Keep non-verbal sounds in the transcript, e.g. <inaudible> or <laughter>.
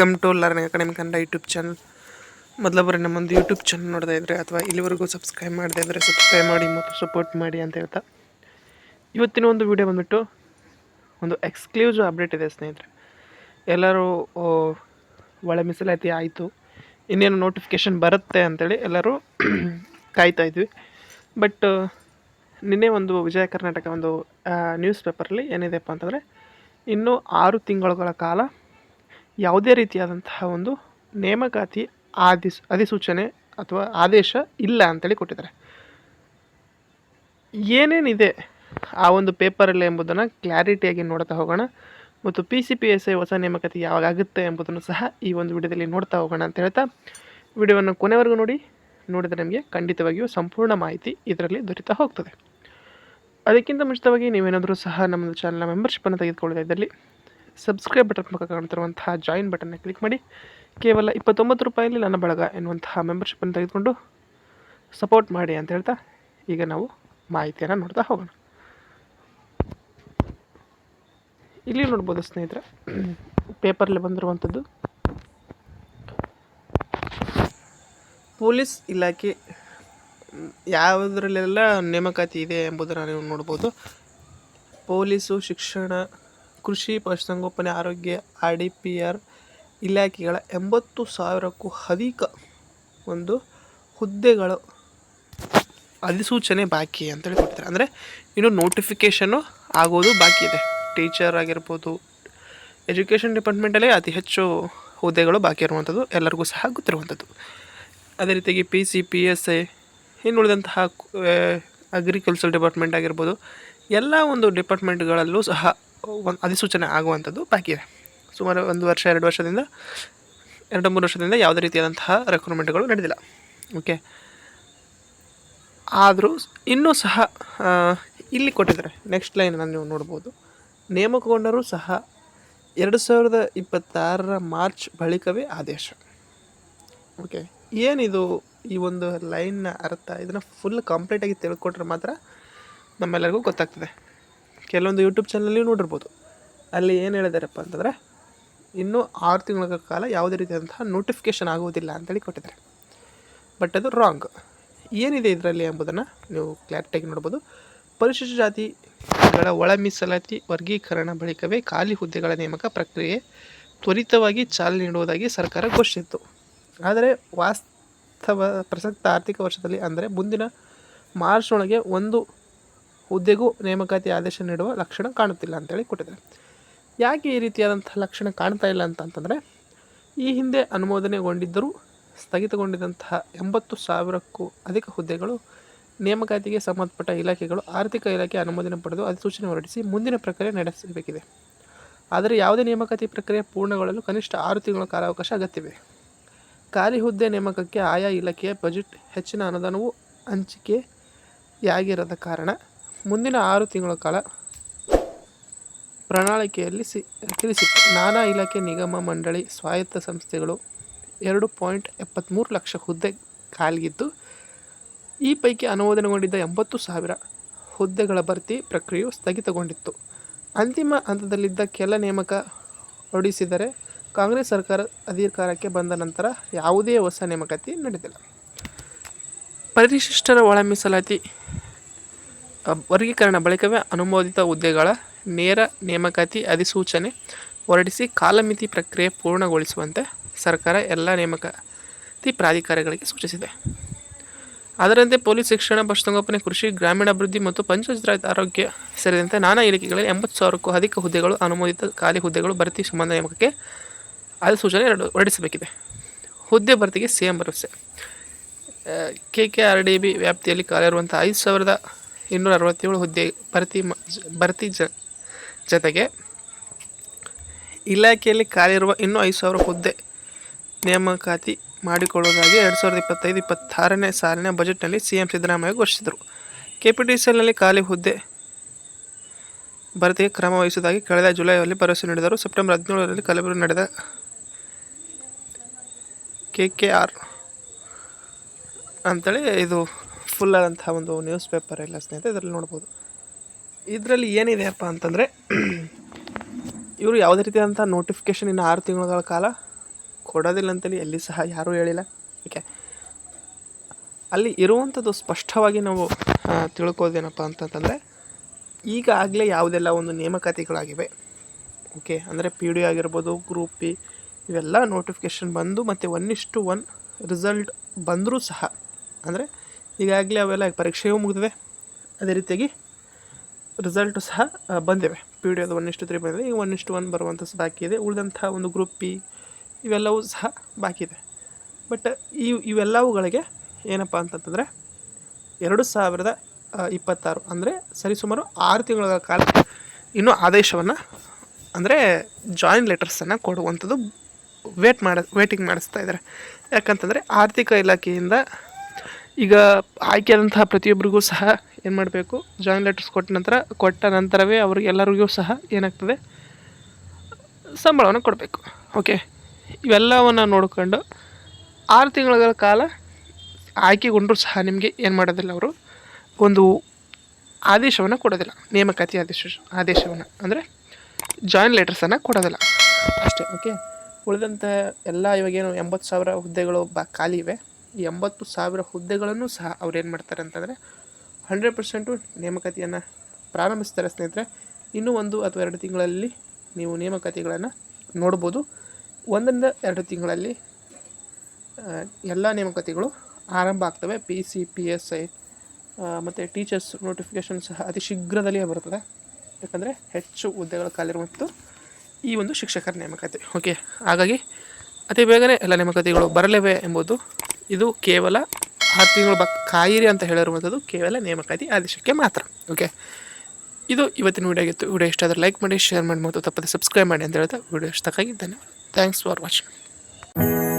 Welcome to learning academy Kannada YouTube channel ಮೊದಲೊಬ್ಬರು ನಮ್ಮೊಂದು YouTube channel ನೋಡ್ತಾ ಇದ್ದರೆ ಅಥವಾ ಇಲ್ಲಿವರೆಗೂ ಸಬ್ಸ್ಕ್ರೈಬ್ ಮಾಡದೇ ಇದ್ದರೆ ಸಬ್ಸ್ಕ್ರೈಬ್ ಮಾಡಿ ಮತ್ತು ಸಪೋರ್ಟ್ ಮಾಡಿ ಅಂತ ಹೇಳ್ತಾ. ಇವತ್ತಿನ ಒಂದು ವಿಡಿಯೋ ಬಂದುಬಿಟ್ಟು ಒಂದು ಎಕ್ಸ್ಕ್ಲೂಸಿವ್ ಅಪ್ಡೇಟ್ ಇದೆ ಸ್ನೇಹಿತರೆ. ಎಲ್ಲರೂ ಒಳ್ಳೆ ಒಳ ಮೀಸಲಾತಿ ಆಯಿತು. ಇನ್ನೇನು ನೋಟಿಫಿಕೇಷನ್ ಬರುತ್ತೆ ಅಂತೇಳಿ ಎಲ್ಲರೂ <clears throat> ಕಾಯ್ತಾ ಇದ್ವಿ. ಬಟ್ ನಿನ್ನೆ ಒಂದು ವಿಜಯ ಕರ್ನಾಟಕ ಒಂದು ನ್ಯೂಸ್ ಪೇಪರಲ್ಲಿ ಏನಿದೆಪ್ಪ ಅಂತಂದರೆ, ಇನ್ನೂ ಆರು ತಿಂಗಳುಗಳ ಕಾಲ ಯಾವುದೇ ರೀತಿಯಾದಂತಹ ಒಂದು ನೇಮಕಾತಿ ಆದಿಸ್, ಅಧಿಸೂಚನೆ ಅಥವಾ ಆದೇಶ ಇಲ್ಲ ಅಂತೇಳಿ ಕೊಟ್ಟಿದ್ದಾರೆ. ಏನೇನಿದೆ ಆ ಒಂದು ಪೇಪರಲ್ಲಿ ಎಂಬುದನ್ನು ಕ್ಲಾರಿಟಿಯಾಗಿ ನೋಡ್ತಾ ಹೋಗೋಣ ಮತ್ತು P C P S I ಹೊಸ ನೇಮಕಾತಿ ಯಾವಾಗ ಆಗುತ್ತೆ ಎಂಬುದನ್ನು ಸಹ ಈ ಒಂದು ವಿಡಿಯೋದಲ್ಲಿ ನೋಡ್ತಾ ಹೋಗೋಣ ಅಂತ ಹೇಳ್ತಾ ವಿಡಿಯೋವನ್ನು ಕೊನೆವರೆಗೂ ನೋಡಿ, ನೋಡಿದರೆ ನಿಮಗೆ ಖಂಡಿತವಾಗಿಯೂ ಸಂಪೂರ್ಣ ಮಾಹಿತಿ ಇದರಲ್ಲಿ ದೊರೀತಾ ಹೋಗ್ತದೆ. ಅದಕ್ಕಿಂತ ಮುಂಚಿತವಾಗಿ ನೀವೇನಾದರೂ ಸಹ ನಮ್ಮ ಚಾನಲ್ನ ಮೆಂಬರ್ಶಿಪ್ಪನ್ನು ತೆಗೆದುಕೊಳ್ಳೋದಿದ್ದಲ್ಲಿ ಸಬ್ಸ್ಕ್ರೈಬ್ ಬಟನ್ ಪಕ್ಕ ಕಾಣ್ತಿರುವಂತಹ ಜಾಯಿನ್ ಬಟನ್ನ ಕ್ಲಿಕ್ ಮಾಡಿ. ಕೇವಲ ಇಪ್ಪತ್ತೊಂಬತ್ತು ರೂಪಾಯಲ್ಲಿ ನನ್ನ ಬಳಗ ಎನ್ನುವಂತಹ ಮೆಂಬರ್ಶಿಪ್ಪನ್ನು ತೆಗೆದುಕೊಂಡು ಸಪೋರ್ಟ್ ಮಾಡಿ ಅಂತ ಹೇಳ್ತಾ ಈಗ ನಾವು ಮಾಹಿತಿಯನ್ನು ನೋಡ್ತಾ ಹೋಗೋಣ. ಇಲ್ಲಿ ನೋಡ್ಬೋದು ಸ್ನೇಹಿತರೆ ಪೇಪರಲ್ಲಿ ಬಂದಿರುವಂಥದ್ದು. ಪೊಲೀಸ್ ಇಲಾಖೆ ಯಾವುದರಲ್ಲೆಲ್ಲ ನೇಮಕಾತಿ ಇದೆ ಎಂಬುದನ್ನು ನೀವು ನೋಡ್ಬೋದು. ಪೊಲೀಸು, ಶಿಕ್ಷಣ ಕೃಷಿ ಪಶುಸಂಗೋಪನೆ ಆರೋಗ್ಯ, ಆರ್ ಡಿ ಪಿ ಆರ್ ಇಲಾಖೆಗಳ ಎಂಬತ್ತು ಸಾವಿರಕ್ಕೂ ಅಧಿಕ ಒಂದು ಹುದ್ದೆಗಳು ಅಧಿಸೂಚನೆ ಬಾಕಿ ಅಂತೇಳಿ ಕೊಡ್ತಾರೆ. ಅಂದರೆ ಇನ್ನು ನೋಟಿಫಿಕೇಷನ್ನು ಆಗೋದು ಬಾಕಿ ಇದೆ. ಟೀಚರ್ ಆಗಿರ್ಬೋದು ಎಜುಕೇಷನ್ ಡಿಪಾರ್ಟ್ಮೆಂಟಲ್ಲೇ ಅತಿ ಹೆಚ್ಚು ಹುದ್ದೆಗಳು ಬಾಕಿ ಇರುವಂಥದ್ದು, ಎಲ್ಲರಿಗೂ ಸಹ ಗೊತ್ತಿರುವಂಥದ್ದು. ಅದೇ ರೀತಿಯಾಗಿ P C P S I ಇನ್ನುಳಿದಂತಹ agriculture department ಆಗಿರ್ಬೋದು, ಎಲ್ಲ ಒಂದು ಡಿಪಾರ್ಟ್ಮೆಂಟ್ಗಳಲ್ಲೂ ಸಹ ಒಂದು ಅಧಿಸೂಚನೆ ಆಗುವಂಥದ್ದು ಬಾಕಿ ಇದೆ. ಸುಮಾರು ಒಂದು ವರ್ಷ, ಎರಡು ವರ್ಷದಿಂದ, ಎರಡು, ಮೂರು ವರ್ಷದಿಂದ ಯಾವುದೇ ರೀತಿಯಾದಂತಹ ರೆಕ್ರೂಟ್ಮೆಂಟ್ಗಳು ನಡೆದಿಲ್ಲ. ಓಕೆ ಆದರೂ ಇನ್ನೂ ಸಹ ಇಲ್ಲಿ ಕೊಟ್ಟಿದ್ದಾರೆ. ನೆಕ್ಸ್ಟ್ ಲೈನ್ ನೀವು ನೋಡ್ಬೋದು. ನೇಮಕಗೊಂಡರೂ ಸಹ ಎರಡು ಸಾವಿರದ ಇಪ್ಪತ್ತಾರರ ಮಾರ್ಚ್ ಬಳಿಕವೇ ಆದೇಶ. ಓಕೆ ಏನಿದು ಈ ಒಂದು ಲೈನ್ನ ಅರ್ಥ? ಇದನ್ನು ಫುಲ್ ಕಂಪ್ಲೀಟಾಗಿ ತಿಳ್ಕೊಟ್ರೆ ಮಾತ್ರ ನಮ್ಮೆಲ್ಲರಿಗೂ ಗೊತ್ತಾಗ್ತದೆ. ಕೆಲವೊಂದು ಯೂಟ್ಯೂಬ್ ಚಾನಲಲ್ಲಿ ನೋಡಿರ್ಬೋದು. ಅಲ್ಲಿ ಏನು ಹೇಳಿದಾರಪ್ಪ ಅಂತಂದರೆ, ಇನ್ನೂ ಆರು ತಿಂಗಳ ಕಾಲ ಯಾವುದೇ ರೀತಿಯಾದಂತಹ ನೋಟಿಫಿಕೇಷನ್ ಆಗುವುದಿಲ್ಲ ಅಂತೇಳಿ ಕೊಟ್ಟಿದ್ದಾರೆ. ಬಟ್ ಅದು ರಾಂಗ್ ಏನಿದೆ ಇದರಲ್ಲಿ ಎಂಬುದನ್ನು ನೀವು ಕ್ಲಾರಿಟಿಯಾಗಿ ನೋಡ್ಬೋದು. ಪರಿಶಿಷ್ಟ ಜಾತಿಗಳ ಒಳ ಮೀಸಲಾತಿ ವರ್ಗೀಕರಣ ಬಳಿಕವೇ ಖಾಲಿ ಹುದ್ದೆಗಳ ನೇಮಕ ಪ್ರಕ್ರಿಯೆ ತ್ವರಿತವಾಗಿ ಚಾಲನೆ ನೀಡುವುದಾಗಿ ಸರ್ಕಾರ ಘೋಷಿಸಿತ್ತು. ಆದರೆ ವಾಸ್ತವ ಪ್ರಸಕ್ತ ಆರ್ಥಿಕ ವರ್ಷದಲ್ಲಿ ಅಂದರೆ ಮುಂದಿನ ಮಾರ್ಚ್ನೊಳಗೆ ಒಂದು ಹುದ್ದೆಗೂ ನೇಮಕಾತಿ ಆದೇಶ ನೀಡುವ ಲಕ್ಷಣ ಕಾಣುತ್ತಿಲ್ಲ ಅಂತೇಳಿ ಕೊಟ್ಟಿದ್ದಾರೆ. ಯಾಕೆ ಈ ರೀತಿಯಾದಂಥ ಲಕ್ಷಣ ಕಾಣ್ತಾ ಇಲ್ಲ ಅಂತಂತಂದರೆ ಈ ಹಿಂದೆ ಅನುಮೋದನೆಗೊಂಡಿದ್ದರೂ, ಸ್ಥಗಿತಗೊಂಡಿದ್ದಂತಹ ಎಂಬತ್ತು ಸಾವಿರಕ್ಕೂ ಅಧಿಕ ಹುದ್ದೆಗಳು ನೇಮಕಾತಿಗೆ ಸಂಬಂಧಪಟ್ಟ ಇಲಾಖೆಗಳು ಆರ್ಥಿಕ ಇಲಾಖೆ ಅನುಮೋದನೆ ಪಡೆದು ಅಧಿಸೂಚನೆ ಹೊರಡಿಸಿ ಮುಂದಿನ ಪ್ರಕ್ರಿಯೆ ನಡೆಸಬೇಕಿದೆ. ಆದರೆ ಯಾವುದೇ ನೇಮಕಾತಿ ಪ್ರಕ್ರಿಯೆ ಪೂರ್ಣಗೊಳ್ಳಲು ಕನಿಷ್ಠ ಆರು ತಿಂಗಳ ಕಾಲಾವಕಾಶ ಅಗತ್ಯವಿದೆ. ಖಾಲಿ ಹುದ್ದೆ ನೇಮಕಕ್ಕೆ ಆಯಾ ಇಲಾಖೆಯ ಬಜೆಟ್ ಹೆಚ್ಚಿನ ಅನುದಾನವು ಹಂಚಿಕೆಯಾಗಿರದ ಕಾರಣ ಮುಂದಿನ ಆರು ತಿಂಗಳ ಕಾಲ ಪ್ರಣಾಳಿಕೆಯಲ್ಲಿ ಸಿ, ತಿಳಿಸಿತ್ತು. ನಾನಾ ಇಲಾಖೆ ನಿಗಮ ಮಂಡಳಿ ಸ್ವಾಯತ್ತ ಸಂಸ್ಥೆಗಳು ಎರಡು ಪಾಯಿಂಟ್ ಎಪ್ಪತ್ತ್ಮೂರು ಲಕ್ಷ ಹುದ್ದೆ ಖಾಲಿಗಿದ್ದು, ಈ ಪೈಕಿ ಅನುಮೋದನೆಗೊಂಡಿದ್ದ ಎಂಬತ್ತು ಸಾವಿರ ಹುದ್ದೆಗಳ ಭರ್ತಿ ಪ್ರಕ್ರಿಯೆಯು ಸ್ಥಗಿತಗೊಂಡಿತ್ತು. ಅಂತಿಮ ಹಂತದಲ್ಲಿದ್ದ ಕೆಲ ನೇಮಕ ಹೊರಡಿಸಿದರೆ ಕಾಂಗ್ರೆಸ್ ಸರ್ಕಾರ ಅಧಿಕಾರಕ್ಕೆ ಬಂದ ನಂತರ ಯಾವುದೇ ಹೊಸ ನೇಮಕಾತಿ ನಡೆದಿಲ್ಲ. ಪರಿಶಿಷ್ಟರ ಒಳ ಮೀಸಲಾತಿ ವರ್ಗೀಕರಣ ಬಳಿಕವೇ ಅನುಮೋದಿತ ಹುದ್ದೆಗಳ ನೇರ ನೇಮಕಾತಿ ಅಧಿಸೂಚನೆ ಹೊರಡಿಸಿ ಕಾಲಮಿತಿ ಪ್ರಕ್ರಿಯೆ ಪೂರ್ಣಗೊಳಿಸುವಂತೆ ಸರ್ಕಾರ ಎಲ್ಲ ನೇಮಕಾತಿ ಪ್ರಾಧಿಕಾರಗಳಿಗೆ ಸೂಚಿಸಿದೆ. ಅದರಂತೆ ಪೊಲೀಸ್ ಶಿಕ್ಷಣ, ಪಶುಸಂಗೋಪನೆ, ಕೃಷಿ, ಗ್ರಾಮೀಣಾಭಿವೃದ್ಧಿ ಮತ್ತು ಪಂಚಾಯತ್ ಆರೋಗ್ಯ ಸೇರಿದಂತೆ ನಾನಾ ಇಲಾಖೆಗಳಲ್ಲಿ ಎಂಬತ್ತು ಸಾವಿರಕ್ಕೂ ಅಧಿಕ ಹುದ್ದೆಗಳು, ಅನುಮೋದಿತ ಖಾಲಿ ಹುದ್ದೆಗಳು ಭರ್ತಿ ಸಂಬಂಧ ನೇಮಕಕ್ಕೆ ಅಧಿಸೂಚನೆ ಹೊರಡು- ಹೊರಡಿಸಬೇಕಿದೆ. ಹುದ್ದೆ ಭರ್ತಿಗೆ ಸಿಎಂ ಭರವಸೆ. K K R D B ವ್ಯಾಪ್ತಿಯಲ್ಲಿ ಕಾಲಿರುವಂಥ ಐದು ಸಾವಿರದ ಇನ್ನೂರ ಅರವತ್ತೇಳು ಹುದ್ದೆ ಭರ್ತಿ ಭರ್ತಿ ಜ, ಜತೆಗೆ ಇಲಾಖೆಯಲ್ಲಿ ಖಾಲಿರುವ ಇನ್ನೂ ಐದು ಸಾವಿರ ಹುದ್ದೆ ನೇಮಕಾತಿ ಮಾಡಿಕೊಳ್ಳುವುದಾಗಿ ಎರಡು ಸಾವಿರದ ಇಪ್ಪತ್ತೈದು, ಇಪ್ಪತ್ತಾರನೇ ಸಾಲಿನ ಬಜೆಟ್ನಲ್ಲಿ ಸಿ ಎಂ ಸಿದ್ದರಾಮಯ್ಯ ಘೋಷಿಸಿದರು. ಕೆ ಪಿ ಟಿ ಸಿಲ್ನಲ್ಲಿ ಖಾಲಿ ಹುದ್ದೆ ಭರ್ತಿಗೆ ಕ್ರಮ ವಹಿಸುವುದಾಗಿ ಕಳೆದ ಜುಲೈಯಲ್ಲಿ ಭರವಸೆ ನೀಡಿದರು. ಸೆಪ್ಟೆಂಬರ್ ಹದಿನೇಳರಲ್ಲಿ ಕಲಬುರಗಿ ನಡೆದ ಕೆ ಕೆ ಆರ್ ಅಂತೇಳಿ ಇದು ಫುಲ್ ಆದಂತಹ ಒಂದು ನ್ಯೂಸ್ ಪೇಪರ್ ಎಲ್ಲ ಸ್ನೇಹಿತರೆ ಇದರಲ್ಲಿ ನೋಡ್ಬೋದು. ಇದರಲ್ಲಿ ಏನಿದೆಯಪ್ಪ ಅಂತಂದರೆ, <clears throat> ಇವರು ಯಾವುದೇ ರೀತಿಯಾದಂಥ ನೋಟಿಫಿಕೇಷನ್ ಇನ್ನು ಆರು ತಿಂಗಳ ಕಾಲ ಕೊಡೋದಿಲ್ಲ ಅಂತೇಳಿ ಎಲ್ಲಿ ಸಹ ಯಾರೂ ಹೇಳಿಲ್ಲ. ಓಕೆ. ಅಲ್ಲಿ ಇರುವಂಥದ್ದು ಸ್ಪಷ್ಟವಾಗಿ ನಾವು ತಿಳ್ಕೋದೇನಪ್ಪ ಅಂತಂತಂದರೆ ಈಗಾಗಲೇ ಯಾವುದೆಲ್ಲ ಒಂದು ನೇಮಕಾತಿಗಳಾಗಿವೆ. ಓಕೆ. ಅಂದರೆ ಪಿ ಡಿ ಆಗಿರ್ಬೋದು ಗ್ರೂಪ್ ಪಿ ಇವೆಲ್ಲ ನೋಟಿಫಿಕೇಷನ್ ಬಂದು ಮತ್ತು ಒನ್ ಇಷ್ಟು ಒನ್ ರಿಸಲ್ಟ್ ಬಂದರೂ ಸಹ, ಅಂದರೆ ಈಗಾಗಲೇ ಅವೆಲ್ಲ ಪರೀಕ್ಷೆಯೂ ಮುಗಿದಿದೆ ಅದೇ ರೀತಿಯಾಗಿ ರಿಸಲ್ಟು ಸಹ ಬಂದಿವೆ. ಪಿ ಡಿ ಅದು ಒನ್ ಇಷ್ಟು ತ್ರೀ ಬಂದಿದೆ. ಈಗ ಒನ್ ಇಷ್ಟು ಒನ್ ಬರುವಂಥ ಬಾಕಿ ಇದೆ. ಉಳಿದಂಥ ಒಂದು ಗ್ರೂಪ್ ಪಿ, ಇವೆಲ್ಲವೂ ಸಹ ಬಾಕಿ ಇದೆ. ಬಟ್, ಈ, ಇವೆಲ್ಲವುಗಳಿಗೆ ಏನಪ್ಪ ಅಂತಂತಂದರೆ, ಎರಡು ಸಾವಿರದ ಇಪ್ಪತ್ತಾರು ಅಂದರೆ ಸರಿಸುಮಾರು ಆರು ತಿಂಗಳ ಕಾಲ ಇನ್ನೂ ಆದೇಶವನ್ನು, ಅಂದರೆ ಜಾಯಿನ್ ಲೆಟರ್ಸನ್ನು ಕೊಡುವಂಥದ್ದು ವೇಟ್ ಮಾಡ, ವೇಟಿಂಗ್ ಮಾಡಿಸ್ತಾ ಇದ್ದಾರೆ. ಯಾಕಂತಂದರೆ ಆರ್ಥಿಕ ಇಲಾಖೆಯಿಂದ ಈಗ ಆಯ್ಕೆಯಾದಂತಹ ಪ್ರತಿಯೊಬ್ಬರಿಗೂ ಸಹ ಏನು ಮಾಡಬೇಕು? ಜಾಯಿನ್ ಲೆಟರ್ಸ್ ಕೊಟ್ಟ ನಂತರ, ಕೊಟ್ಟ ನಂತರವೇ ಅವ್ರಿಗೆಲ್ಲರಿಗೂ ಸಹ ಏನಾಗ್ತದೆ? ಸಂಬಳವನ್ನು ಕೊಡಬೇಕು. ಓಕೆ ಇವೆಲ್ಲವನ್ನು ನೋಡಿಕೊಂಡು ಆರು ತಿಂಗಳ ಕಾಲ ಆಯ್ಕೆಗೊಂಡರೂ ಸಹ ನಿಮಗೆ ಏನು ಮಾಡೋದಿಲ್ಲ ಅವರು? ಒಂದು ಆದೇಶವನ್ನು ಕೊಡೋದಿಲ್ಲ. ನೇಮಕಾತಿ ಆದೇಶ, ಆದೇಶವನ್ನು. ಅಂದರೆ ಜಾಯಿನ್ ಲೆಟರ್ಸನ್ನು ಕೊಡೋದಿಲ್ಲ. ಅಷ್ಟೇ. ಓಕೆ ಉಳಿದಂಥ ಎಲ್ಲ ಇವಾಗೇನು ಎಂಬತ್ತು ಸಾವಿರ ಹುದ್ದೆಗಳು ಬ, ಖಾಲಿ ಇವೆ. ಎಂಬತ್ತು ಸಾವಿರ ಹುದ್ದೆಗಳನ್ನು ಸಹ ಅವ್ರು ಏನು ಮಾಡ್ತಾರೆ ಅಂತಂದರೆ ಹಂಡ್ರೆಡ್ ಪರ್ಸೆಂಟು ನೇಮಕಾತಿಯನ್ನು ಪ್ರಾರಂಭಿಸ್ತಾರೆ ಸ್ನೇಹಿತರೆ. ಇನ್ನೂ ಒಂದು ಅಥವಾ ಎರಡು ತಿಂಗಳಲ್ಲಿ ನೀವು ನೇಮಕಾತಿಗಳನ್ನು ನೋಡ್ಬೋದು. ಒಂದರಿಂದ ಎರಡು ತಿಂಗಳಲ್ಲಿ ಎಲ್ಲ ನೇಮಕಾತಿಗಳು ಆರಂಭ ಆಗ್ತವೆ. P C P S I ಮತ್ತು ಟೀಚರ್ಸ್ ನೋಟಿಫಿಕೇಷನ್ ಸಹ ಅತಿ ಶೀಘ್ರದಲ್ಲಿಯೇ ಬರುತ್ತದೆ. ಯಾಕಂದರೆ ಹೆಚ್ಚು ಹುದ್ದೆಗಳ ಕಾಲಿರುವಂಥದ್ದು ಈ ಒಂದು ಶಿಕ್ಷಕರ ನೇಮಕಾತಿ. ಓಕೆ ಹಾಗಾಗಿ ಅತಿ ಬೇಗನೆ ಎಲ್ಲ ನೇಮಕಾತಿಗಳು ಬರಲಿವೆ ಎಂಬುದು ಇದು ಕೇವಲ ಆರು ತಿಂಗಳು ಬ ಕಾಯಿರಿ ಅಂತ ಹೇಳಿರುವಂಥದ್ದು ಕೇವಲ ನೇಮಕಾತಿ ಆದೇಶಕ್ಕೆ ಮಾತ್ರ ಓಕೆ ಇದು ಇವತ್ತಿನ ವಿಡಿಯೋ ಆಗಿತ್ತು. ವಿಡಿಯೋ ಇಷ್ಟ ಆದರೆ ಲೈಕ್ ಮಾಡಿ ಶೇರ್ ಮಾಡಿ, ಮತ್ತು ತಪ್ಪದೆ ಸಬ್ಸ್ಕ್ರೈಬ್ ಮಾಡಿ ಅಂತ ಹೇಳ್ತಾ ವಿಡಿಯೋ ಇಷ್ಟಕ್ಕಾಗಿ ಧನ್ಯವಾದ. Thanks for watching